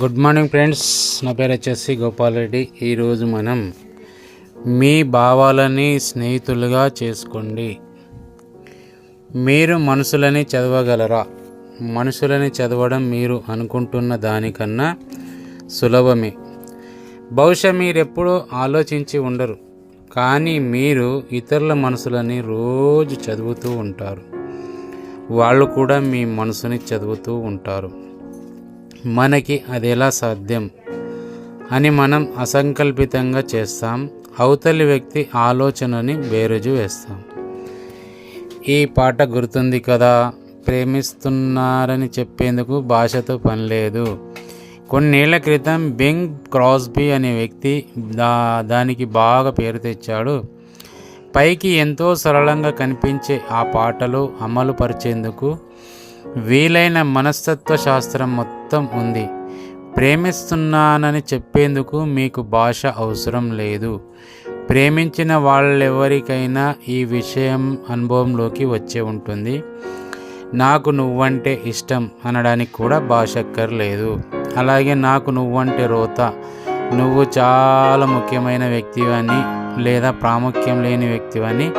Good morning friends నా పేరు వచ్చేసి గోపాల్ రెడ్డి. ఈరోజు మనం మీ భావాలని స్నేహితులుగా చేసుకోండి. మీరు మనుషులని చదవగలరా? మనుషులని చదవడం మీరు అనుకుంటున్న దానికన్నా సులభమే. బహుశా మీరెప్పుడూ ఆలోచించి ఉండరు. కానీ మీరు ఇతరుల మనసులని రోజు చదువుతూ ఉంటారు. వాళ్ళు కూడా మీ మనసుని చదువుతూ ఉంటారు. మనకి అది ఎలా సాధ్యం అని మనం అసంకల్పితంగా చేస్తాం. అవతలి వ్యక్తి ఆలోచనని బేరుజు వేస్తాం. ఈ పాట గుర్తుంది కదా? ప్రేమిస్తున్నారని చెప్పేందుకు భాషతో పని లేదు. కొన్నేళ్ళ క్రితం బింగ్ క్రాస్బీ అనే వ్యక్తి దా దానికి బాగా పేరు తెచ్చాడు. పైకి ఎంతో సరళంగా కనిపించే ఆ పాటలు అమలు పరిచేందుకు వీలైన మనస్తత్వ శాస్త్రం మొత్తం ఉంది. ప్రేమిస్తున్నానని చెప్పేందుకు మీకు భాష అవసరం లేదు. ప్రేమించిన వాళ్ళెవరికైనా ఈ విషయం అనుభవంలోకి వచ్చే ఉంటుంది. నాకు నువ్వంటే ఇష్టం అనడానికి కూడా భాష అక్కర్లేదు అలాగే నాకు నువ్వంటే రోత. నువ్వు చాలా ముఖ్యమైన వ్యక్తివని లేదా ప్రాముఖ్యం లేని వ్యక్తివని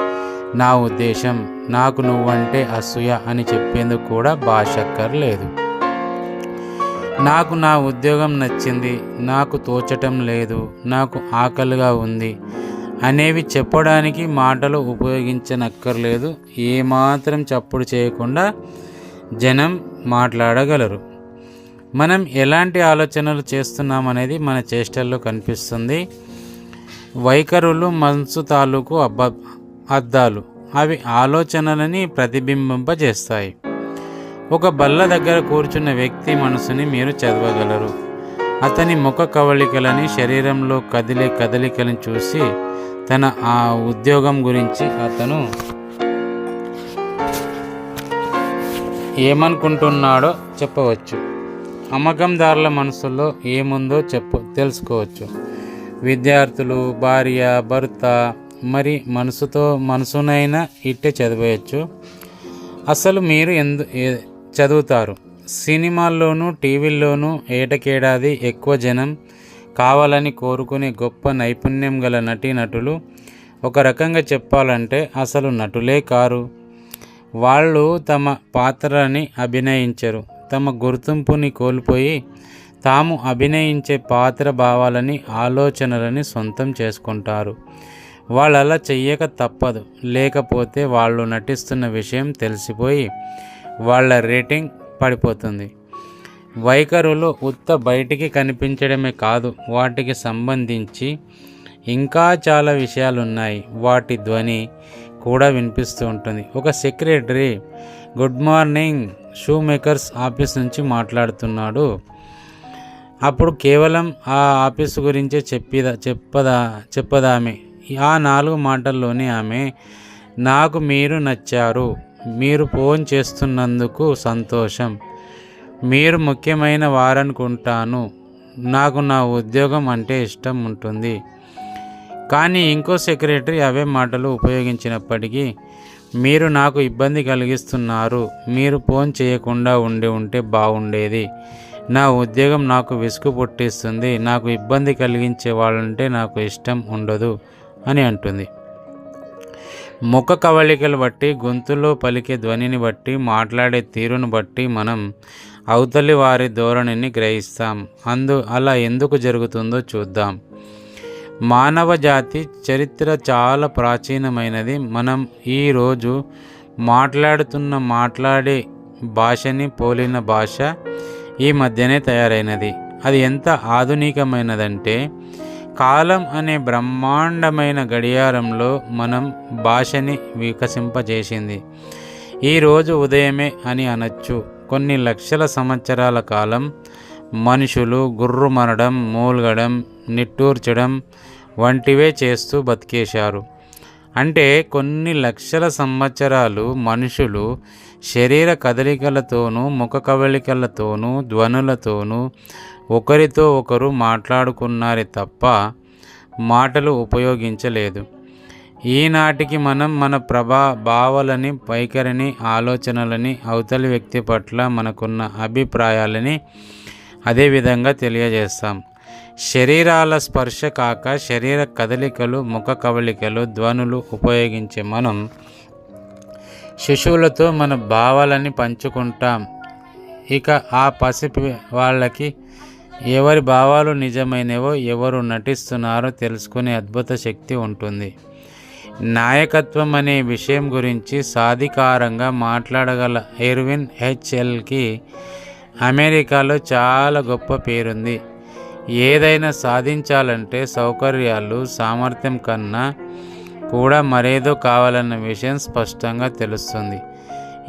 నా ఉద్దేశం నాకు నువ్వంటే అసూయ అని చెప్పేందుకు కూడా భాష అక్కర్లేదు నాకు నా ఉద్యోగం నచ్చింది నాకు తోచటం లేదు నాకు ఆకలిగా ఉంది అనేవి చెప్పడానికి మాటలు ఉపయోగించనక్కర్లేదు. ఏమాత్రం చప్పుడు చేయకుండా జనం మాట్లాడగలరు. మనం ఎలాంటి ఆలోచనలు చేస్తున్నామనేది మన చేష్టల్లో కనిపిస్తుంది. వైఖరులు మనసు తాలూకు అబ్బ అద్దాలు. అవి ఆలోచనలని ప్రతిబింబింపజేస్తాయి. ఒక బల్ల దగ్గర కూర్చున్న వ్యక్తి మనసుని మీరు చదవగలరు. అతని ముఖ కవళికలని శరీరంలో కదిలే కదలికలను చూసి తన ఆ ఉద్యోగం గురించి అతను ఏమనుకుంటున్నాడో చెప్పవచ్చు. అమ్మకందారుల మనసులో ఏముందో చెప్పు తెలుసుకోవచ్చు. విద్యార్థులు భార్య భర్త మరి మనసుతో మనసునైనా ఇట్టే చదివేయచ్చు. అసలు మీరు ఎందు ఏ- చదువుతారు? సినిమాల్లోనూ టీవీల్లోనూ ఏటకేడాది ఎక్కువ జనం కావాలని కోరుకునే గొప్ప నైపుణ్యం గల నటీనటులు ఒక రకంగా చెప్పాలంటే అసలు నటులే కారు. వాళ్ళు తమ పాత్రని అభినయించరు. తమ గుర్తింపుని కోల్పోయి తాము అభినయించే పాత్ర భావాలని ఆలోచనలని సొంతం చేసుకుంటారు. వాళ్ళు అలా చెయ్యక తప్పదు. లేకపోతే వాళ్ళు నటిస్తున్న విషయం తెలిసిపోయి వాళ్ళ రేటింగ్ పడిపోతుంది. వైఖరులు ఉత్త బయటికి కనిపించడమే కాదు వాటికి సంబంధించి ఇంకా చాలా విషయాలు ఉన్నాయి వాటి ధ్వని కూడా వినిపిస్తూ ఉంటుంది. ఒక secretary good morning shoe makers office నుంచి మాట్లాడుతున్నాడు. అప్పుడు కేవలం ఆ ఆఫీసు గురించే చెప్పిదా చెప్పదా చెప్పదామే. ఆ నాలుగు మాటల్లోనే ఆమె నాకు మీరు నచ్చారు. మీరు ఫోన్ చేస్తున్నందుకు సంతోషం. మీరు ముఖ్యమైన వారనుకుంటాను. నాకు నా ఉద్యోగం అంటే ఇష్టం ఉంటుంది. కానీ ఇంకో సెక్రటరీ అవే మాటలు ఉపయోగించినప్పటికీ మీరు నాకు ఇబ్బంది కలిగిస్తున్నారు. మీరు ఫోన్ చేయకుండా ఉండి ఉంటే బాగుండేది. నా ఉద్యోగం నాకు విసుగు పుట్టిస్తుంది. నాకు ఇబ్బంది కలిగించే వాళ్ళంటే నాకు ఇష్టం ఉండదు. అని అంటుంది. ముఖ కవళికలు బట్టి గొంతులో పలికే ధ్వనిని బట్టి మాట్లాడే తీరును బట్టి మనం అవతలి వారి ధోరణిని గ్రహిస్తాం. అందు అలా ఎందుకు జరుగుతుందో చూద్దాం. మానవ జాతి చరిత్ర చాలా ప్రాచీనమైనది. మనం ఈరోజు మాట్లాడుతున్న మాట్లాడే భాషని పోలిన భాష ఈ మధ్యనే తయారైనది. అది ఎంత ఆధునికమైనదంటే కాలం అనే బ్రహ్మాండమైన గడియారంలో మనం భాషని వికసింపజేసింది. ఈరోజు ఉదయమే అని అనొచ్చు. కొన్ని లక్షల సంవత్సరాల కాలం మనుషులు గుర్రుమనడం మూల్గడం నిట్టూర్చడం వంటివే చేస్తూ బతికేశారు. అంటే కొన్ని లక్షల సంవత్సరాలు మనుషులు శరీర కదలికలతోనూ ముఖ కవళికలతోనూ ధ్వనులతోనూ ఒకరితో ఒకరు మాట్లాడుకున్నారే తప్ప మాటలు ఉపయోగించలేదు. ఈనాటికి మనం మన ప్రభా భావాలని వైఖరిని ఆలోచనలని అవతలి వ్యక్తి పట్ల మనకున్న అభిప్రాయాలని అదేవిధంగా తెలియజేస్తాం. శరీరాల స్పర్శ కాక శరీర కదలికలు ముఖ కవలికలు ధ్వనులు ఉపయోగించే మనం శిశువులతో మన భావాలని పంచుకుంటాం. ఇక ఆ పసి వాళ్ళకి ఎవరి భావాలు నిజమైనవో ఎవరు నటిస్తున్నారో తెలుసుకునే అద్భుత శక్తి ఉంటుంది. నాయకత్వం అనే విషయం గురించి సాధికారంగా మాట్లాడగల ఎర్విన్ హెచ్ఎల్కి అమెరికాలో చాలా గొప్ప పేరుంది. ఏదైనా సాధించాలంటే సౌకర్యాలు సామర్థ్యం కన్నా కూడా మరేదో కావాలన్న విషయం స్పష్టంగా తెలుస్తుంది.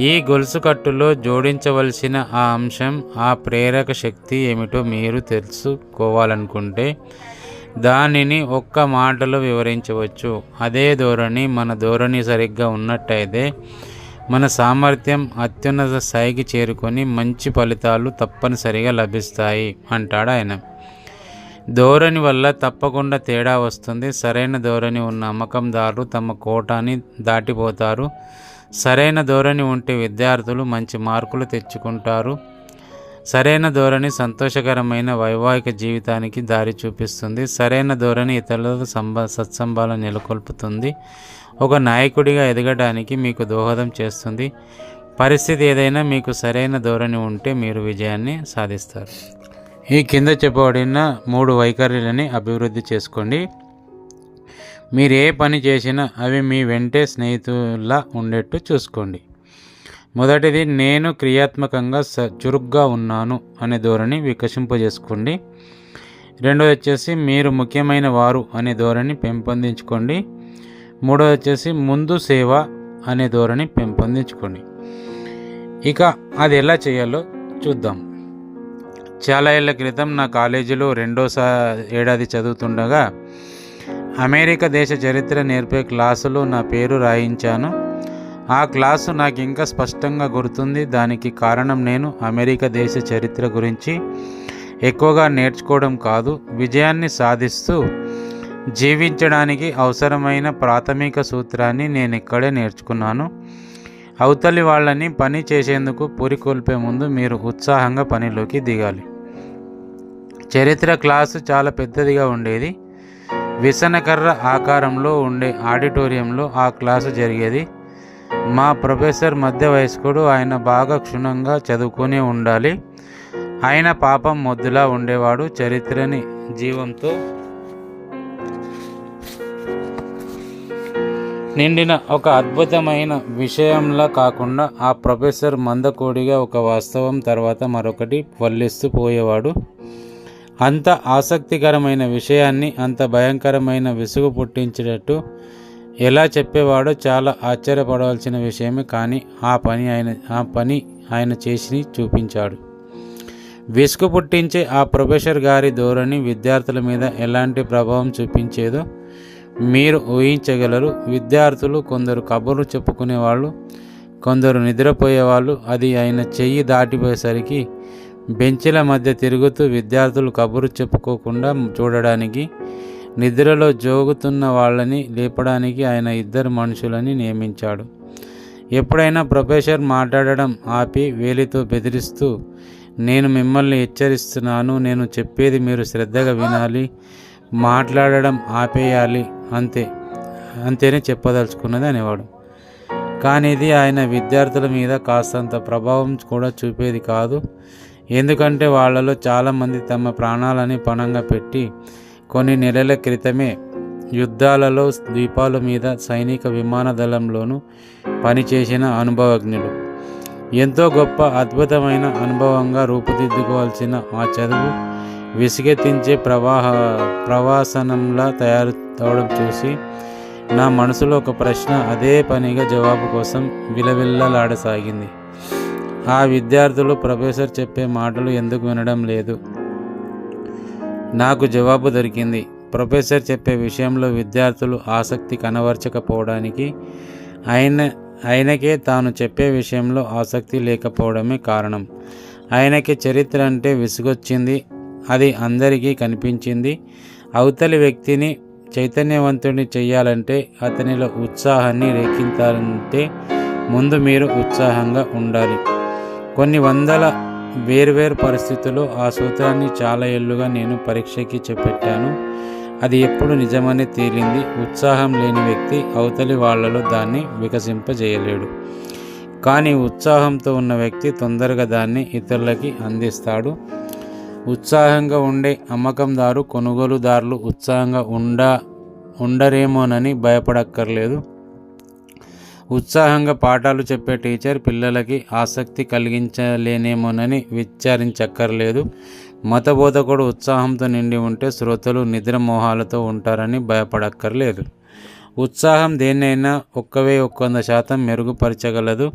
ఈ గొలుసు కట్టులో జోడించవలసిన ఆ అంశం ఆ ప్రేరక శక్తి ఏమిటో మీరు తెలుసుకోవాలనుకుంటే దానిని ఒక్క మాటలో వివరించవచ్చు. అదే ధోరణి మన ధోరణి సరిగ్గా ఉన్నట్టయితే మన సామర్థ్యం అత్యున్నత స్థాయికి చేరుకొని మంచి ఫలితాలు తప్పనిసరిగా లభిస్తాయి అంటాడు ఆయన. ధోరణి వల్ల తప్పకుండా తేడా వస్తుంది. సరైన ధోరణి ఉన్న అమ్మకందారులు తమ కోటాని దాటిపోతారు. సరైన ధోరణి ఉంటే విద్యార్థులు మంచి మార్కులు తెచ్చుకుంటారు. సరైన ధోరణి సంతోషకరమైన వైవాహిక జీవితానికి దారి చూపిస్తుంది. సరైన ధోరణి ఇతరులతో సంబ సత్సంబాలను నెలకొల్పుతుంది. ఒక నాయకుడిగా ఎదగడానికి మీకు దోహదం చేస్తుంది. పరిస్థితి ఏదైనా మీకు సరైన ధోరణి ఉంటే మీరు విజయాన్ని సాధిస్తారు. ఈ కింద చెప్పబడిన మూడు వైఖరులని అభివృద్ధి చేసుకోండి. మీరు ఏ పని చేసినా అవి మీ వెంటే స్నేహితుల్లా ఉండేట్టు చూసుకోండి. మొదటిది నేను క్రియాత్మకంగా స చురుగ్గా ఉన్నాను అనే ధోరణి వికసింపజేసుకోండి. రెండోది వచ్చేసి మీరు ముఖ్యమైన వారు అనే ధోరణి పెంపొందించుకోండి. మూడోది వచ్చేసి ముందు సేవ అనే ధోరణి పెంపొందించుకోండి. ఇక అది ఎలా చేయాలో చూద్దాం. చాలా ఏళ్ళ క్రితం నా కాలేజీలో రెండోసారి ఏడాది చదువుతుండగా అమెరికా దేశ చరిత్ర నేర్పే క్లాసులో నా పేరు రాయించాను. ఆ క్లాసు నాకు ఇంకా స్పష్టంగా గుర్తుంది. దానికి కారణం నేను అమెరికా దేశ చరిత్ర గురించి ఎక్కువగా నేర్చుకోవడం కాదు. విజయాన్ని సాధిస్తూ జీవించడానికి అవసరమైన ప్రాథమిక సూత్రాన్ని నేను ఇక్కడే నేర్చుకున్నాను. అవతలి వాళ్ళని పని చేసేందుకు పురికొల్పే ముందు మీరు ఉత్సాహంగా పనిలోకి దిగాలి. చరిత్ర క్లాసు చాలా పెద్దదిగా ఉండేది. విసనకర్ర ఆకారంలో ఉండే ఆడిటోరియంలో ఆ క్లాసు జరిగేది. మా ప్రొఫెసర్ మధ్య వయస్కుడు ఆయన బాగా క్షుణ్ణంగా చదువుకునే ఉండాలి. ఆయన పాపం మొద్దులా ఉండేవాడు చరిత్రని జీవంతో. నిండిన ఒక అద్భుతమైన విషయంలా కాకుండా ఆ ప్రొఫెసర్ మందకోడిగా ఒక వాస్తవం తర్వాత మరొకటి వల్లిస్తూ పోయేవాడు. అంత ఆసక్తికరమైన విషయాన్ని అంత భయంకరమైన విసుగు పుట్టించేటట్టు ఎలా చెప్పేవాడో చాలా ఆశ్చర్యపడవలసిన విషయమే కానీ ఆ పని ఆయన ఆ పని ఆయన చేసి చూపించాడు. విసుగు పుట్టించే ఆ ప్రొఫెసర్ గారి ధోరణి విద్యార్థుల మీద ఎలాంటి ప్రభావం చూపించేదో మీరు ఊహించగలరు. విద్యార్థులు కొందరు కబుర్లు చెప్పుకునేవాళ్ళు కొందరు నిద్రపోయేవాళ్ళు. అది ఆయన చెయ్యి దాటిపోయేసరికి బెంచ్ల మధ్య తిరుగుతూ విద్యార్థులు కబురు చెప్పుకోకుండా చూడడానికి నిద్రలో జోగుతున్న వాళ్ళని లేపడానికి ఆయన ఇద్దరు మనుషులని నియమించాడు. ఎప్పుడైనా ప్రొఫెసర్ మాట్లాడడం ఆపి వేలితో బెదిరిస్తూ నేను మిమ్మల్ని హెచ్చరిస్తున్నాను నేను చెప్పేది మీరు శ్రద్ధగా వినాలి మాట్లాడడం ఆపేయాలి అంతే అంతేనే చెప్పదలుచుకున్నది అనేవాడు. కానీ ఇది ఆయన విద్యార్థుల మీద కాస్తంత ప్రభావం కూడా చూపేది కాదు. ఎందుకంటే వాళ్ళలో చాలామంది తమ ప్రాణాలని పణంగా పెట్టి కొన్ని నెలల క్రితమే యుద్ధాలలో ద్వీపాల మీద సైనిక విమాన దళంలోనూ పనిచేసిన అనుభవజ్ఞులు. ఎంతో గొప్ప అద్భుతమైన అనుభవంగా రూపుదిద్దుకోవాల్సిన ఆ చదువు విసిగెత్తించే ప్రవాహ ప్రవాసనంలా తయారు అవడం చూసి నా మనసులో ఒక ప్రశ్న అదే పనిగా జవాబు కోసం విలవిల్లలాడసాగింది. ఆ విద్యార్థులు ప్రొఫెసర్ చెప్పే మాటలు ఎందుకు వినడం లేదు? నాకు జవాబు దొరికింది. ప్రొఫెసర్ చెప్పే విషయంలో విద్యార్థులు ఆసక్తి కనవర్చకపోవడానికి ఆయన ఆయనకే తాను చెప్పే విషయంలో ఆసక్తి లేకపోవడమే కారణం. ఆయనకి చరిత్ర అంటే విసుగొచ్చింది. అది అందరికీ కనిపించింది. అవతలి వ్యక్తిని చైతన్యవంతుడిని చేయాలంటే అతనిలో ఉత్సాహాన్ని రేకించాలంటే ముందు మీరు ఉత్సాహంగా ఉండాలి. కొన్ని వందల వేర్వేరు పరిస్థితుల్లో ఆ సూత్రాన్ని చాలా ఏళ్ళుగా నేను పరీక్షకి చెప్పెట్టాను అది ఎప్పుడు నిజమని తేలింది. ఉత్సాహం లేని వ్యక్తి అవతలి వాళ్ళలో దాన్ని వికసింపజేయలేడు. కానీ ఉత్సాహంతో ఉన్న వ్యక్తి తొందరగా దాన్ని ఇతరులకి అందిస్తాడు. ఉత్సాహంగా ఉండే అమ్మకందారు కొనుగోలుదారులు ఉత్సాహంగా ఉండ ఉండరేమోనని భయపడక్కర్లేదు. ఉత్సాహంగా పాఠాలు చెప్పే టీచర్ పిల్లలకి ఆసక్తి కలిగించలేనేమోనని విచారించక్కర్లేదు. మతబోధకుడు ఉత్సాహంతో నిండి ఉంటే శ్రోతలు నిద్రమోహాలతో ఉంటారని భయపడక్కర్లేదు. ఉత్సాహం దేన్నైనా ఒక్కవే ఒక్క వంద శాతం మెరుగుపరచగలదు.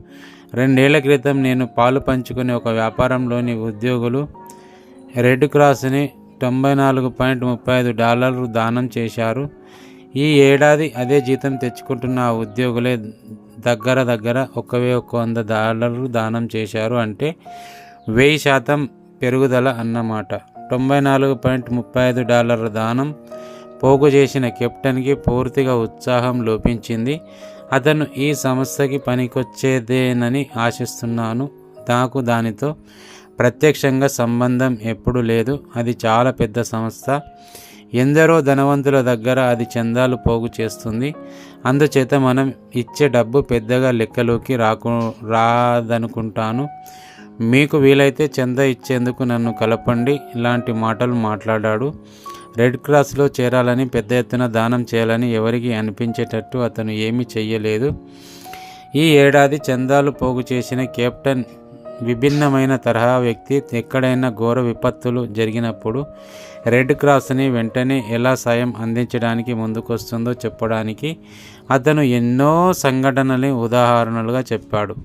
రెండేళ్ళ క్రితం నేను పాలు పంచుకునే ఒక వ్యాపారంలోని ఉద్యోగులు రెడ్ క్రాస్ని తొంభై నాలుగు పాయింట్ ముప్పై ఐదు డాలర్లు దానం చేశారు. ఈ ఏడాది అదే జీతం తెచ్చుకుంటున్న ఆ ఉద్యోగులే దగ్గర దగ్గర ఒక్కవే ఒక్క వంద డాలర్లు దానం చేశారు అంటే వెయ్యి శాతం పెరుగుదల అన్నమాట. తొంభై నాలుగు పాయింట్ ముప్పై ఐదు డాలర్ల దానం పోగు చేసిన కెప్టెన్కి పూర్తిగా ఉత్సాహం లోపించింది. అతను ఈ సంస్థకి పనికొచ్చేదేనని ఆశిస్తున్నాను. నాకు దానితో ప్రత్యక్షంగా సంబంధం ఎప్పుడు లేదు. అది చాలా పెద్ద సంస్థ. ఎందరో ధనవంతుల దగ్గర అది చందాలు పోగు చేస్తుంది. అందుచేత మనం ఇచ్చే డబ్బు పెద్దగా లెక్కలోకి రాకు రాదనుకుంటాను. మీకు వీలైతే చందా ఇచ్చేందుకు నన్ను కలపండి. ఇలాంటి మాటలు మాట్లాడాడు. రెడ్ క్రాస్లో చేరాలని పెద్ద ఎత్తున దానం చేయాలని ఎవరికి అనిపించేటట్టు అతను ఏమీ చెయ్యలేదు. ఈ ఏడాది చందాలు పోగు చేసిన కెప్టెన్ విభిన్నమైన తరహా వ్యక్తి ఎక్కడైనా ఘోర విపత్తులు జరిగినప్పుడు రెడ్ క్రాస్ని వెంటనే ఎలా సాయం అందించడానికి ముందుకొస్తుందో చెప్పడానికి అతను ఎన్నో సంఘటనల్ని ఉదాహరణలుగా చెప్పాడు.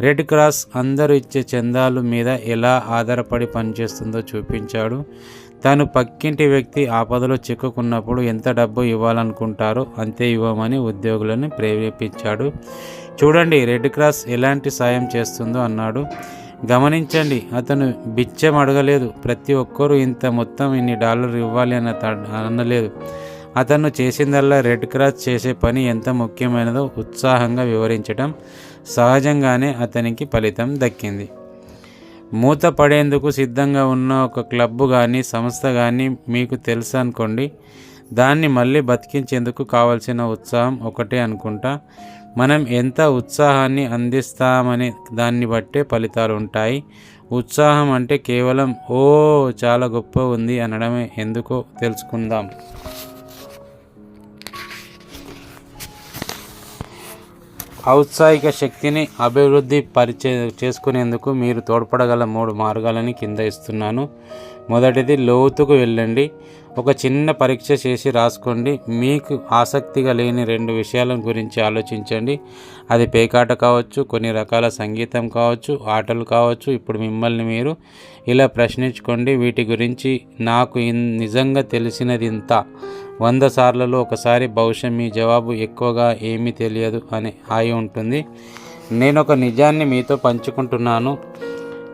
రెడ్ క్రాస్ అందరూ ఇచ్చే చందాలు మీద ఎలా ఆధారపడి పనిచేస్తుందో చూపించాడు. తాను పక్కింటి వ్యక్తి ఆపదలో చిక్కుకున్నప్పుడు ఎంత డబ్బు ఇవ్వాలనుకుంటారో అంతే ఇవ్వమని ఉద్యోగులను ప్రేరేపించాడు. చూడండి రెడ్ క్రాస్ ఎలాంటి సాయం చేస్తుందో అన్నాడు. గమనించండి అతను బిచ్చం అడగలేదు ప్రతి ఒక్కరూ ఇంత మొత్తం ఇన్ని డాలర్ ఇవ్వాలి అన్న అనలేదు. అతను చేసిందల్లా రెడ్ క్రాస్ చేసే పని ఎంత ముఖ్యమైనదో ఉత్సాహంగా వివరించడం సహజంగానే అతనికి ఫలితం దక్కింది. మూత పడేందుకు సిద్ధంగా ఉన్న ఒక క్లబ్ కానీ సంస్థ కానీ మీకు తెలుసు అనుకోండి. దాన్ని మళ్ళీ బతికించేందుకు కావలసిన ఉత్సాహం ఒకటే అనుకుంటా. మనం ఎంత ఉత్సాహాన్ని అందిస్తామనే దాన్ని బట్టే ఫలితాలు ఉంటాయి. ఉత్సాహం అంటే కేవలం ఓ చాలా గొప్ప ఉంది అనడమే ఎందుకో తెలుసుకుందాం. ఔత్సాహిక శక్తిని అభివృద్ధి పరిచే చేసుకునేందుకు మీరు తోడ్పడగల మూడు మార్గాలని కింద ఇస్తున్నాను. మొదటిది లోతుకు వెళ్ళండి. ఒక చిన్న పరీక్ష చేసి రాసుకోండి. మీకు ఆసక్తిగా లేని రెండు విషయాల గురించి ఆలోచించండి. అది పేకాట కావచ్చు కొన్ని రకాల సంగీతం కావచ్చు ఆటలు కావచ్చు. ఇప్పుడు మిమ్మల్ని మీరు ఇలా ప్రశ్నించుకోండి. వీటి గురించి నాకు నిజంగా తెలిసినది ఇంత. వంద సార్లలో ఒకసారి బహుశా మీ జవాబు ఎక్కువగా ఏమీ తెలియదు అని హాయి ఉంటుంది. నేను ఒక నిజాన్ని మీతో పంచుకుంటున్నాను.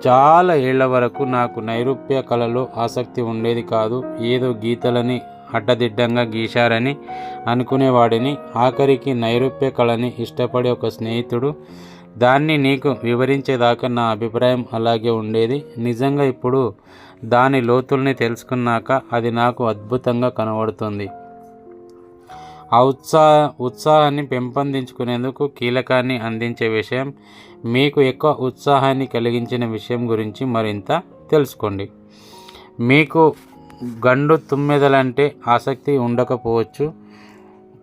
చాలా ఏళ్ళ వరకు నాకు నైరూప్య కళలో ఆసక్తి ఉండేది కాదు. ఏదో గీతలని అడ్డదిడ్డంగా గీశారని అనుకునేవాడిని. ఆఖరికి నైరూప్య కళని ఇష్టపడే ఒక స్నేహితుడు. దాన్ని నీకు వివరించేదాకా నా అభిప్రాయం అలాగే ఉండేది. నిజంగా ఇప్పుడు దాని లోతుల్ని తెలుసుకున్నాక అది నాకు అద్భుతంగా కనబడుతుంది. ఆ ఉత్సాహ ఉత్సాహాన్ని పెంపొందించుకునేందుకు కీలకాన్ని అందించే విషయం మీకు ఎక్కువ ఉత్సాహాన్ని కలిగించిన విషయం గురించి మరింత తెలుసుకోండి. మీకు గండు తుమ్మెదలంటే ఆసక్తి ఉండకపోవచ్చు.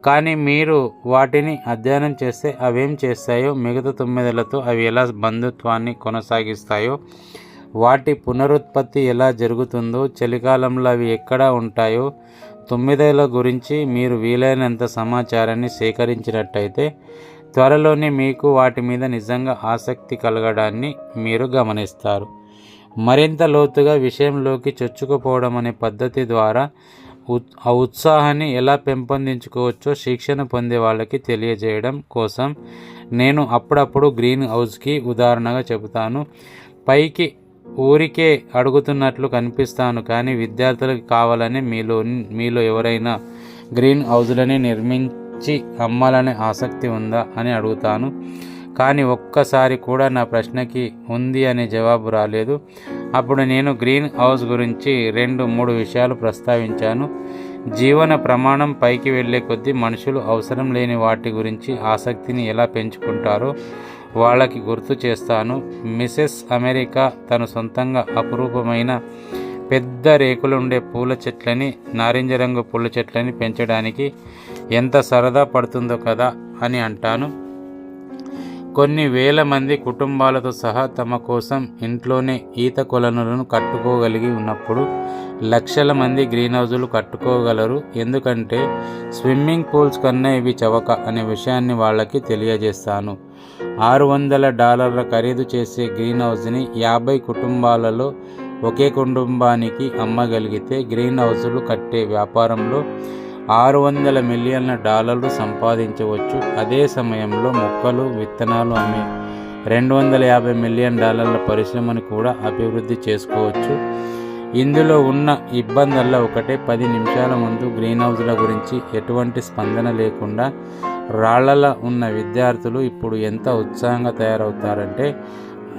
కానీ మీరు వాటిని అధ్యయనం చేస్తే అవేం చేస్తాయో మిగతా తుమ్మెదలతో అవి ఎలా బంధుత్వాన్ని కొనసాగిస్తాయో వాటి పునరుత్పత్తి ఎలా జరుగుతుందో చలికాలంలో అవి ఎక్కడ ఉంటాయో తొమ్మిదేళ్ళ గురించి మీరు వీలైనంత సమాచారాన్ని సేకరించినట్టయితే త్వరలోనే మీకు వాటి మీద నిజంగా ఆసక్తి కలగడాన్ని మీరు గమనిస్తారు. మరింత లోతుగా విషయంలోకి చొచ్చుకుపోవడం అనే పద్ధతి ద్వారా ఆ ఉత్సాహాన్ని ఎలా పెంపొందించుకోవచ్చో శిక్షణ పొందే వాళ్ళకి తెలియజేయడం కోసం నేను అప్పుడప్పుడు గ్రీన్ హౌస్కి ఉదాహరణగా చెబుతాను. పైకి ఊరికే అడుగుతున్నట్లు కనిపిస్తాను కానీ విద్యార్థులకు కావాలని మీలో మీలో ఎవరైనా గ్రీన్ హౌజులని ఇచ్చి అమ్మాలనే ఆసక్తి ఉందా అని అడుగుతాను. కానీ ఒక్కసారి కూడా నా ప్రశ్నకి ఉంది అనే జవాబు రాలేదు. అప్పుడు నేను గ్రీన్ హౌస్ గురించి రెండు మూడు విషయాలు ప్రస్తావించాను. జీవన ప్రమాణం పైకి వెళ్ళే కొద్దీ మనుషులు అవసరం లేని వాటి గురించి ఆసక్తిని ఎలా పెంచుకుంటారో వాళ్ళకి గుర్తు చేస్తాను. మిసెస్ అమెరికా తను సొంతంగా అపురూపమైన పెద్ద రేకులుండే పూల చెట్లని నారింజ రంగు పూల చెట్లని పెంచడానికి ఎంత సరదా పడుతుందో కదా అని అంటాను. కొన్ని వేల మంది కుటుంబాలతో సహా తమ కోసం ఇంట్లోనే ఈత కొలనులను కట్టుకోగలిగి ఉన్నప్పుడు లక్షల మంది గ్రీన్ హౌజులు కట్టుకోగలరు. ఎందుకంటే స్విమ్మింగ్ పూల్స్ కన్నా ఇవి చవక అనే విషయాన్ని వాళ్ళకి తెలియజేస్తాను. ఆరు వందల డాలర్ల ఖరీదు చేసే గ్రీన్ హౌస్ని యాభై కుటుంబాలలో ఒకే కుటుంబానికి అమ్మగలిగితే గ్రీన్ హౌజులు కట్టే వ్యాపారంలో ఆరు వందల మిలియన్ల డాలర్లు సంపాదించవచ్చు. అదే సమయంలో మొక్కలు విత్తనాలు అమ్మే రెండు వందల యాభై మిలియన్ డాలర్ల పరిశ్రమను కూడా అభివృద్ధి చేసుకోవచ్చు. ఇందులో ఉన్న ఇబ్బందుల్లో ఒకటే పది నిమిషాల ముందు గ్రీన్ హౌస్ల గురించి ఎటువంటి స్పందన లేకుండా రాళ్ళలో ఉన్న విద్యార్థులు ఇప్పుడు ఎంత ఉత్సాహంగా తయారవుతారంటే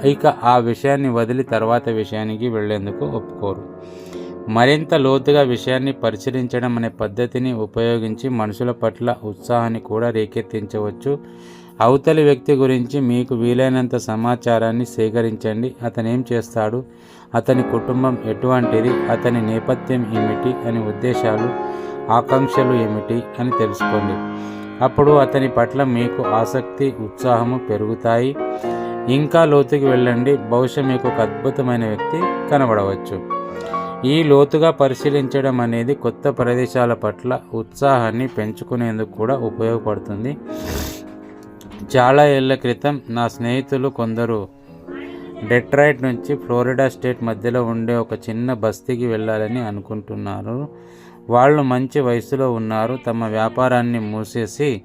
ఇక ఆ విషయాన్ని వదిలి తర్వాత విషయానికి వెళ్ళేందుకు ఒప్పుకోరు. మరింత లోతుగా విషయాన్ని పరిశీలించడం అనే పద్ధతిని ఉపయోగించి మనుషుల పట్ల ఉత్సాహాన్ని కూడా రేకెత్తించవచ్చు. అవతలి వ్యక్తి గురించి మీకు వీలైనంత సమాచారాన్ని సేకరించండి. అతను ఏం చేస్తాడు? అతని కుటుంబం ఎటువంటిది? అతని నేపథ్యం ఏమిటి? అని ఉద్దేశాలు ఆకాంక్షలు ఏమిటి? అని తెలుసుకోండి. అప్పుడు అతని పట్ల మీకు ఆసక్తి ఉత్సాహము పెరుగుతాయి. ఇంకా లోతుకి వెళ్ళండి. బహుశా మీకు ఒక అద్భుతమైన వ్యక్తి కనబడవచ్చు. ఈ లోతుగా పరిశీలించడం అనేది కొత్త ప్రదేశాల పట్ల ఉత్సాహాన్ని పెంచుకునేందుకు కూడా ఉపయోగపడుతుంది. చాలా ఏళ్ళ క్రితం నా స్నేహితులు కొందరు డెట్రాయిట్ నుంచి ఫ్లోరిడా స్టేట్ మధ్యలో ఉండే ఒక చిన్న బస్తీకి వెళ్ళాలని అనుకుంటున్నారు. వాళ్ళు మంచి వయసులో ఉన్నారు. తమ వ్యాపారాన్ని మూసేసి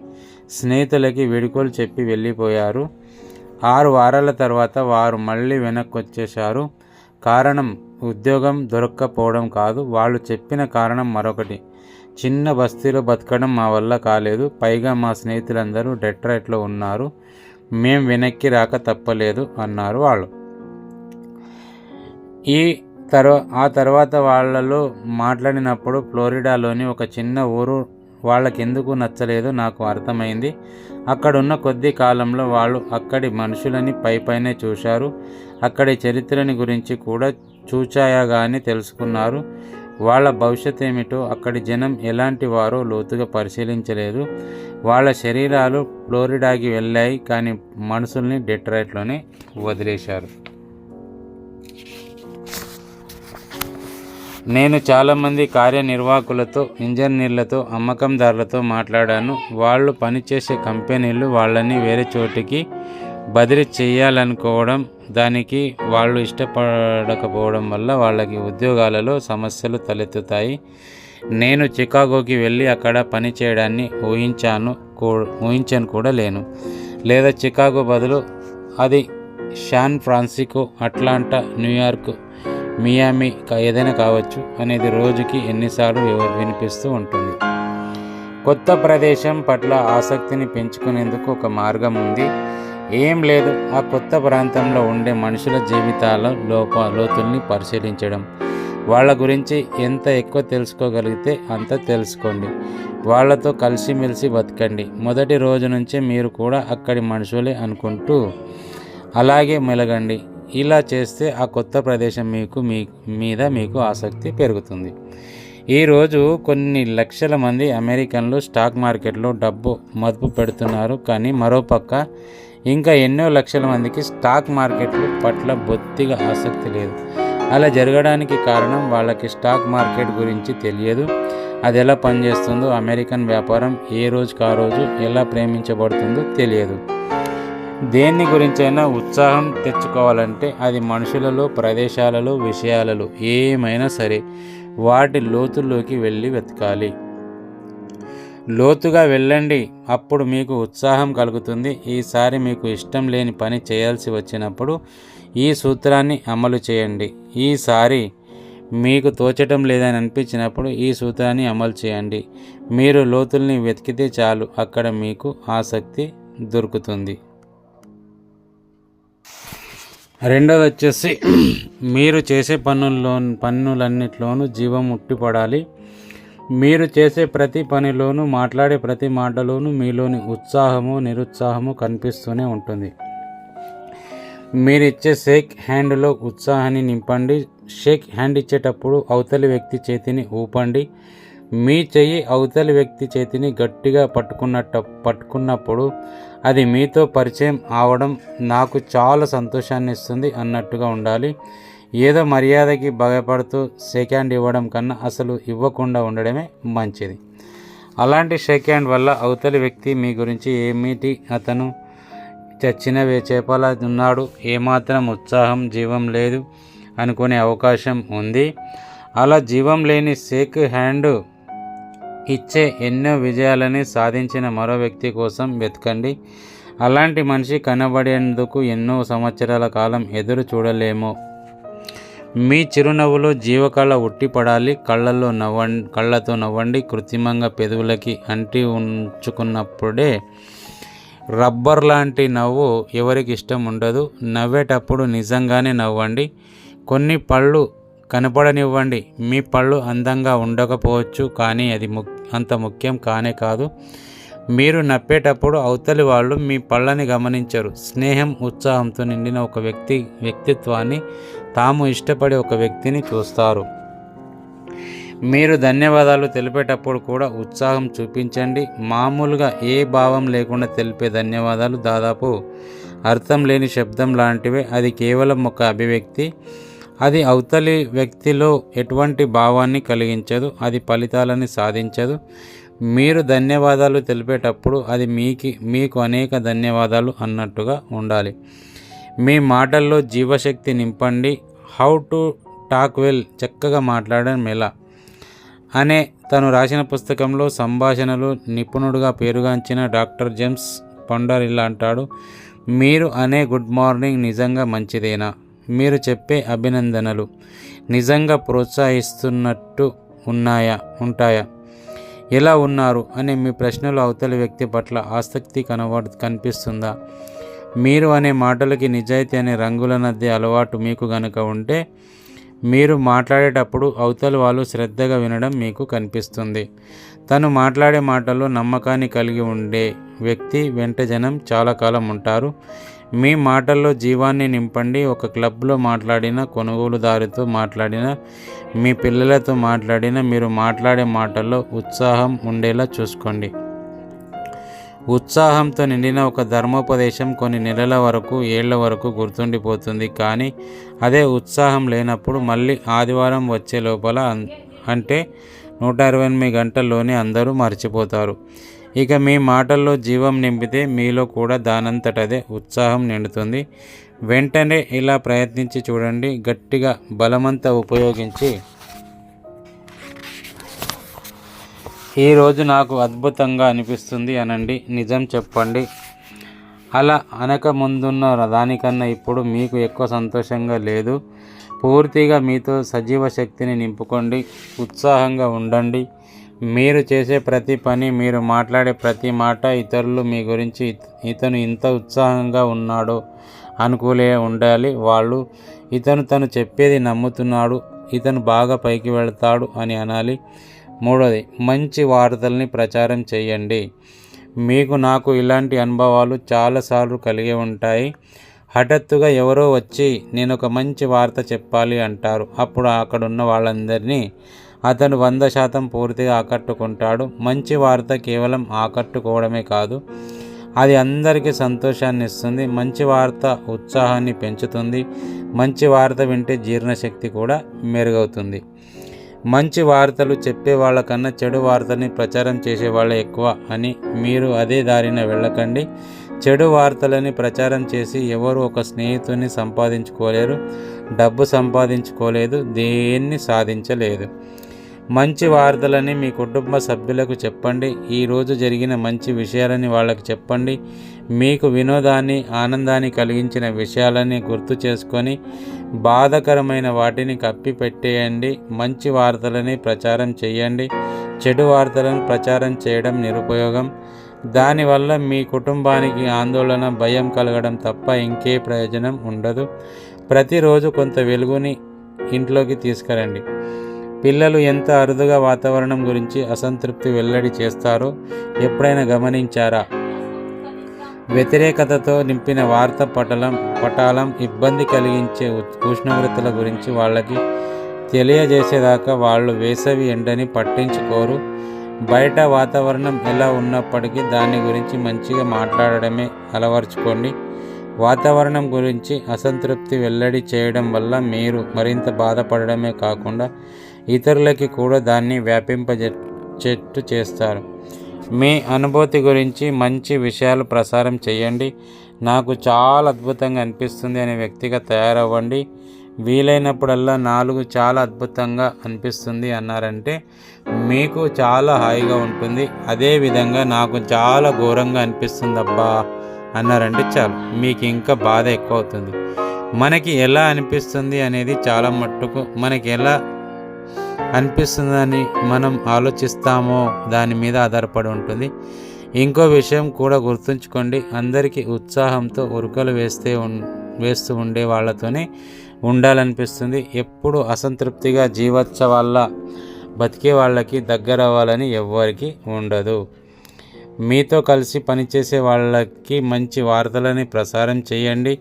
స్నేహితులకి విడుకోలు చెప్పి వెళ్ళిపోయారు. ఆరు వారాల తర్వాత వారు మళ్ళీ వెనక్కి వచ్చేశారు కారణం ఉద్యోగం దొరక్కపోవడం కాదు. వాళ్ళు చెప్పిన కారణం మరొకటి. చిన్న బస్తీలో బతకడం మా వల్ల కాలేదు. పైగా మా స్నేహితులందరూ డెట్రాయిట్లో ఉన్నారు. మేం వెనక్కి రాక తప్పలేదు అన్నారు వాళ్ళు. ఈ తర్వా ఆ తర్వాత వాళ్ళలో మాట్లాడినప్పుడు ఫ్లోరిడాలోని ఒక చిన్న ఊరు వాళ్ళకి ఎందుకు నచ్చలేదు నాకు అర్థమైంది. అక్కడున్న కొద్ది కాలంలో వాళ్ళు అక్కడి మనుషులని పైపైనే చూశారు. అక్కడి చరిత్రని గురించి కూడా చూచాయగాని తెలుసుకున్నారు. వాళ్ళ భవిష్యత్ ఏమిటో అక్కడి జనం ఎలాంటి వారో లోతుగా పరిశీలించలేదు. వాళ్ళ శరీరాలు ఫ్లోరిడాకి వెళ్ళాయి కానీ మనసుల్ని డెట్రాయిట్లోనే వదిలేశారు. నేను చాలామంది కార్యనిర్వాహకులతో ఇంజనీర్లతో అమ్మకందారులతో మాట్లాడాను. వాళ్ళు పనిచేసే కంపెనీలు వాళ్ళని వేరే చోటికి బదిలీ చేయాలనుకోవడం దానికి వాళ్ళు ఇష్టపడకపోవడం వల్ల వాళ్ళకి ఉద్యోగాలలో సమస్యలు తలెత్తుతాయి. నేను చికాగోకి వెళ్ళి అక్కడ పని చేయడాన్ని ఊహించాను ఊహించాను కూడా లేను. లేదా చికాగో బదులు అది San Francisco Atlanta New York Miami ఏదైనా కావచ్చు అనేది రోజుకి ఎన్నిసార్లు వినిపిస్తూ ఉంటుంది. కొత్త ప్రదేశం పట్ల ఆసక్తిని పెంచుకునేందుకు ఒక మార్గం ఉంది. ఏం లేదు. ఆ కొత్త ప్రాంతంలో ఉండే మనుషుల జీవితాల లోప లోతుల్ని పరిశీలించడం. వాళ్ళ గురించి ఎంత ఎక్కువ తెలుసుకోగలిగితే అంత తెలుసుకోండి. వాళ్ళతో కలిసిమెలిసి బతకండి. మొదటి రోజు నుంచే మీరు కూడా అక్కడి మనుషులే అనుకుంటూ అలాగే మెలగండి. ఇలా చేస్తే ఆ కొత్త ప్రదేశం మీకు మీ మీద మీకు ఆసక్తి పెరుగుతుంది. ఈరోజు కొన్ని లక్షల మంది అమెరికన్లు స్టాక్ మార్కెట్లో డబ్బు మదుపు పెడుతున్నారు. కానీ మరోపక్క ఇంకా ఎన్నో లక్షల మందికి స్టాక్ మార్కెట్లు పట్ల బొత్తిగా ఆసక్తి లేదు. అలా జరగడానికి కారణం వాళ్ళకి స్టాక్ మార్కెట్ గురించి తెలియదు. అది ఎలా పనిచేస్తుందో అమెరికన్ వ్యాపారం ఏ రోజుకి ఆ రోజు ఎలా ప్రేమించబడుతుందో తెలియదు. దేన్ని గురించైనా ఉత్సాహం తెచ్చుకోవాలంటే అది మనుషులలో ప్రదేశాలలో విషయాలలో ఏమైనా సరే వాటి లోతుల్లోకి వెళ్ళి వెతకాలి. లోతుగా వెళ్ళండి అప్పుడు మీకు ఉత్సాహం కలుగుతుంది. ఈసారి మీకు ఇష్టం లేని పని చేయాల్సి వచ్చినప్పుడు ఈ సూత్రాన్ని అమలు చేయండి. ఈసారి మీకు తోచటం లేదని అనిపించినప్పుడు ఈ సూత్రాన్ని అమలు చేయండి. మీరు లోతుల్ని వెతికితే చాలు అక్కడ మీకు ఆసక్తి దొరుకుతుంది. రెండోది వచ్చేసి మీరు చేసే పనుల్లో పన్నులన్నిట్లోనూ జీవం ఉట్టిపడాలి మీరు చేసే ప్రతి పనిలోనూ మాట్లాడే ప్రతి మాటలోనూ మీలోని ఉత్సాహము నిరుత్సాహము కనిపిస్తూనే ఉంటుంది. మీరు ఇచ్చే షేక్ హ్యాండ్లో ఉత్సాహాన్ని నింపండి. షేక్ హ్యాండ్ ఇచ్చేటప్పుడు అవతలి వ్యక్తి చేతిని ఊపండి. మీ చెయ్యి అవతలి వ్యక్తి చేతిని గట్టిగా పట్టుకున్నట్టు పట్టుకున్నప్పుడు అది మీతో పరిచయం అవడం నాకు చాలా సంతోషాన్ని ఇస్తుంది అన్నట్టుగా ఉండాలి. ఏదో మర్యాదకి భయపడుతూ షేక్ హ్యాండ్ ఇవ్వడం కన్నా అసలు ఇవ్వకుండా ఉండడమే మంచిది. అలాంటి షేక్ హ్యాండ్ వల్ల అవతలి వ్యక్తి మీ గురించి ఏమిటి? అతను చచ్చిన చేపలా ఉన్నాడు. ఏమాత్రం ఉత్సాహం జీవం లేదు అనుకునే అవకాశం ఉంది. అలా జీవం లేని షేక్ హ్యాండ్ ఇచ్చే ఎన్నో విజయాలని సాధించిన మరో వ్యక్తి కోసం వెతకండి. అలాంటి మనిషి కనబడేందుకు ఎన్నో సంవత్సరాల కాలం ఎదురు చూడలేమో. మీ చిరునవ్వులో జీవకళ ఉట్టిపడాలి కళ్ళల్లో నవ్వండి కళ్ళతో నవ్వండి కృత్రిమంగా పెదవులకి అంటి ఉంచుకున్నప్పుడే రబ్బర్ లాంటి నవ్వు ఎవరికి ఇష్టం ఉండదు. నవ్వేటప్పుడు నిజంగానే నవ్వండి. కొన్ని పళ్ళు కనపడనివ్వండి. మీ పళ్ళు అందంగా ఉండకపోవచ్చు కానీ అది ము అంత ముఖ్యం కానే కాదు. మీరు నప్పేటప్పుడు అవతలి వాళ్ళు మీ పళ్ళని గమనించరు. స్నేహం ఉత్సాహంతో నిండిన ఒక వ్యక్తి వ్యక్తిత్వాన్ని తాము ఇష్టపడే ఒక వ్యక్తిని చూస్తారు. మీరు ధన్యవాదాలు తెలిపేటప్పుడు కూడా ఉత్సాహం చూపించండి. మామూలుగా ఏ భావం లేకుండా తెలిపే ధన్యవాదాలు దాదాపు అర్థం లేని శబ్దం లాంటివే. అది కేవలం ఒక అభివ్యక్తి. అది అవతలి వ్యక్తిలో ఎటువంటి భావాన్ని కలిగించదు. అది ఫలితాలని సాధించదు. మీరు ధన్యవాదాలు తెలిపేటప్పుడు అది మీకు మీకు అనేక ధన్యవాదాలు అన్నట్టుగా ఉండాలి. మీ మాటల్లో జీవశక్తి నింపండి. హౌ టు టాక్ వెల్ చక్కగా మాట్లాడడం ఎలా అనే తను రాసిన పుస్తకంలో సంభాషణలు నిపుణుడుగా పేరుగాంచిన డాక్టర్ జేమ్స్ పొండర్ ఇలా అంటాడు మీరు అనే గుడ్ మార్నింగ్ నిజంగా మంచిదేనా? మీరు చెప్పే అభినందనలు నిజంగా ప్రోత్సహిస్తున్నట్టు ఉన్నాయా? ఉంటాయా? ఎలా ఉన్నారు? అనే మీ ప్రశ్నలు అవతలి వ్యక్తి పట్ల ఆసక్తి కనబడు కనిపిస్తుందా? మీరు అనే మాటలకి నిజాయితీ అనే రంగుల నద్దే అలవాటు మీకు గనుక ఉంటే మీరు మాట్లాడేటప్పుడు అవతల వాళ్ళు శ్రద్ధగా వినడం మీకు కనిపిస్తుంది. తను మాట్లాడే మాటల్లో నమ్మకాన్ని కలిగి ఉండే వ్యక్తి వెంట జనం చాలా కాలం ఉంటారు. మీ మాటల్లో జీవాన్ని నింపండి. ఒక క్లబ్లో మాట్లాడిన కొనుగోలుదారితో మాట్లాడిన మీ పిల్లలతో మాట్లాడిన మీరు మాట్లాడే మాటల్లో ఉత్సాహం ఉండేలా చూసుకోండి. ఉత్సాహంతో నిండిన ఒక ధర్మోపదేశం కొన్ని నెలల వరకు ఏళ్ళ వరకు గుర్తుండిపోతుంది. కానీ అదే ఉత్సాహం లేనప్పుడు మళ్ళీ ఆదివారం వచ్చే లోపల అంటే నూట అరవై ఎనిమిది గంటల్లోనే అందరూ మర్చిపోతారు. ఇక మీ మాటల్లో జీవం నింపితే మీలో కూడా దానంతటదే ఉత్సాహం నిండుతుంది. వెంటనే ఇలా ప్రయత్నించి చూడండి. గట్టిగా బలమంతా ఉపయోగించి ఈరోజు నాకు అద్భుతంగా అనిపిస్తుంది అనండి. నిజం చెప్పండి. అలా అనక ముందున్న దానికన్నా ఇప్పుడు మీకు ఎక్కువ సంతోషంగా లేదు. పూర్తిగా మీతో సజీవ శక్తిని నింపుకోండి. ఉత్సాహంగా ఉండండి. మీరు చేసే ప్రతి పని మీరు మాట్లాడే ప్రతి మాట ఇతరులు మీ గురించి ఇతను ఇంత ఉత్సాహంగా ఉన్నాడో అనుకూలే ఉండాలి. వాళ్ళు ఇతను తను చెప్పేది నమ్ముతున్నాడు. ఇతను బాగా పైకి వెళ్తాడు అని అనాలి. మూడోది మంచి వార్తల్ని ప్రచారం చేయండి. మీకు నాకు ఇలాంటి అనుభవాలు చాలాసార్లు కలిగి ఉంటాయి. హఠాత్తుగా ఎవరో వచ్చి నేను ఒక మంచి వార్త చెప్పాలి అంటారు. అప్పుడు అక్కడ ఉన్న వాళ్ళందరినీ అతను వంద శాతం పూర్తిగా ఆకట్టుకుంటాడు. మంచి వార్త కేవలం ఆకట్టుకోవడమే కాదు అది అందరికీ సంతోషాన్ని ఇస్తుంది మంచి వార్త ఉత్సాహాన్ని పెంచుతుంది మంచి వార్త వింటే జీర్ణశక్తి కూడా మెరుగవుతుంది. మంచి వార్తలు చెప్పే వాళ్ళకన్నా చెడు వార్తని ప్రచారం చేసే వాళ్ళే ఎక్కువ అని మీరు అదే దారిన వెళ్ళకండి. చెడు వార్తలని ప్రచారం చేసి ఎవరు ఒక స్నేహితుని సంపాదించుకోలేరు డబ్బు సంపాదించుకోలేదు దేన్ని సాధించలేదు. మంచి వార్తలని మీ కుటుంబ సభ్యులకు చెప్పండి. ఈరోజు జరిగిన మంచి విషయాలని వాళ్ళకి చెప్పండి. మీకు వినోదాన్ని ఆనందాన్ని కలిగించిన విషయాలని గుర్తు చేసుకొని బాధకరమైన వాటిని కప్పిపెట్టేయండి. మంచి వార్తలని ప్రచారం చేయండి. చెడు వార్తలను ప్రచారం చేయడం నిరుపయోగం. దానివల్ల మీ కుటుంబానికి ఆందోళన భయం కలగడం తప్ప ఇంకే ప్రయోజనం ఉండదు. ప్రతిరోజు కొంత వెలుగుని ఇంట్లోకి తీసుకురండి. పిల్లలు ఎంత అరుదుగా వాతావరణం గురించి అసంతృప్తి వెల్లడి చేస్తారో ఎప్పుడైనా గమనించారా? వ్యతిరేకతతో నింపిన వార్త పటలం పటాలం ఇబ్బంది కలిగించే ఉష్ణోగ్రతల గురించి వాళ్ళకి తెలియజేసేదాకా వాళ్ళు వేసవి ఎండని పట్టించుకోరు. బయట వాతావరణం ఎలా ఉన్నప్పటికీ దాని గురించి మంచిగా మాట్లాడడమే అలవర్చుకోండి. వాతావరణం గురించి అసంతృప్తి వెల్లడి చేయడం వల్ల మీరు మరింత బాధపడడమే కాకుండా ఇతరులకి కూడా దాన్ని వ్యాపింపజెట్టు చేస్తారు. మీ అనుభూతి గురించి మంచి విషయాలు ప్రసారం చేయండి. నాకు చాలా అద్భుతంగా అనిపిస్తుంది అనే వ్యక్తిగా తయారవ్వండి. వీలైనప్పుడల్లా నాలుగు చాలా అద్భుతంగా అనిపిస్తుంది అన్నారంటే మీకు చాలా హాయిగా ఉంటుంది. అదే విధంగా నాకు చాలా ఘోరంగా అనిపిస్తుంది అబ్బా అన్నారంటే చాలు. మీకు ఇంకా బాధ ఎక్కువ అవుతుంది. మనకి ఎలా అనిపిస్తుంది అనేది చాలా మట్టుకు మనకి ఎలా అనిపిస్తుందని మనం ఆలోచిస్తామో దాని మీద ఆధారపడి ఉంటుంది. ఇంకో విషయం కూడా గుర్తుంచుకోండి. అందరికీ ఉత్సాహంతో ఉరుకలు వేస్తే ఉన్ వేస్తూ ఉండే వాళ్ళతోనే ఉండాలనిపిస్తుంది. ఎప్పుడు అసంతృప్తిగా జీవోత్సవాల బతికే వాళ్ళకి దగ్గర అవ్వాలని ఎవ్వరికి ఉండదు. మీతో కలిసి పనిచేసే వాళ్ళకి మంచి వార్తలని ప్రసారం చేయండి.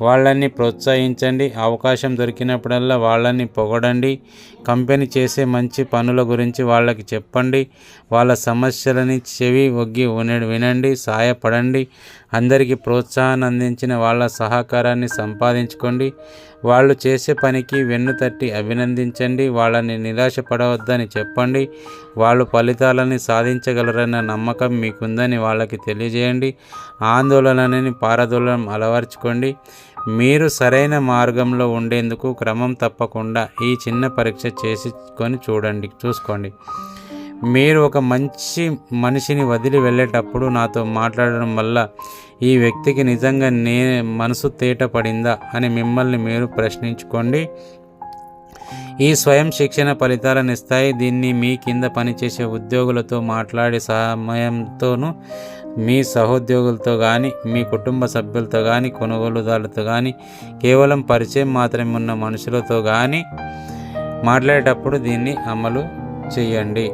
వాళ్ళని ప్రోత్సహించండి. అవకాశం దొరికినప్పుడల్లా వాళ్ళని పొగడండి. కంపెనీ చేసే మంచి పనుల గురించి వాళ్ళకి చెప్పండి. వాళ్ళ సమస్యలని చెవి ఒగ్గి వినండి సాయపడండి. అందరికీ ప్రోత్సాహాన్ని అందించిన వాళ్ళ సహకారాన్ని సంపాదించుకోండి. వాళ్ళు చేసే పనికి వెన్ను తట్టి అభినందించండి. వాళ్ళని నిరాశపడవద్దని చెప్పండి. వాళ్ళు ఫలితాలని సాధించగలరన్న నమ్మకం మీకుందని వాళ్ళకి తెలియజేయండి. ఆందోళనని పారదోళనం అలవర్చుకోండి. మీరు సరైన మార్గంలో ఉండేందుకు క్రమం తప్పకుండా ఈ చిన్న పరీక్ష చేసుకొని చూడండి చూసుకోండి. మీరు ఒక మంచి మనిషిని వదిలి వెళ్ళేటప్పుడు నాతో మాట్లాడడం వల్ల ఈ వ్యక్తికి నిజంగా నే మనసు తేట పడిందా అని మిమ్మల్ని మీరు ప్రశ్నించుకోండి. ఈ స్వయం శిక్షణ ఫలితాలను ఇస్తాయి. దీన్ని మీ కింద పనిచేసే ఉద్యోగులతో మాట్లాడే సమయంతోనూ మీ సహోద్యోగులతో కానీ మీ కుటుంబ సభ్యులతో కానీ కొనుగోలుదారులతో కానీ కేవలం పరిచయం మాత్రమే ఉన్న మనుషులతో కానీ మాట్లాడేటప్పుడు దీన్ని అమలు చేయండి.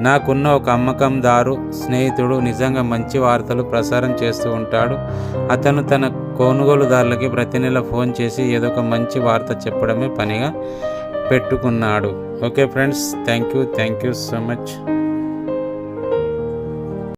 నాకున్న ఒక అమ్మకందారు స్నేహితుడు నిజంగా మంచి వార్తలు ప్రసారం చేస్తూ ఉంటాడు. అతను తన కొనుగోలుదారులకి ప్రతి నెల ఫోన్ చేసి ఏదో ఒక మంచి వార్త చెప్పడమే పనిగా పెట్టుకున్నాడు. Okay friends thank you thank you so much.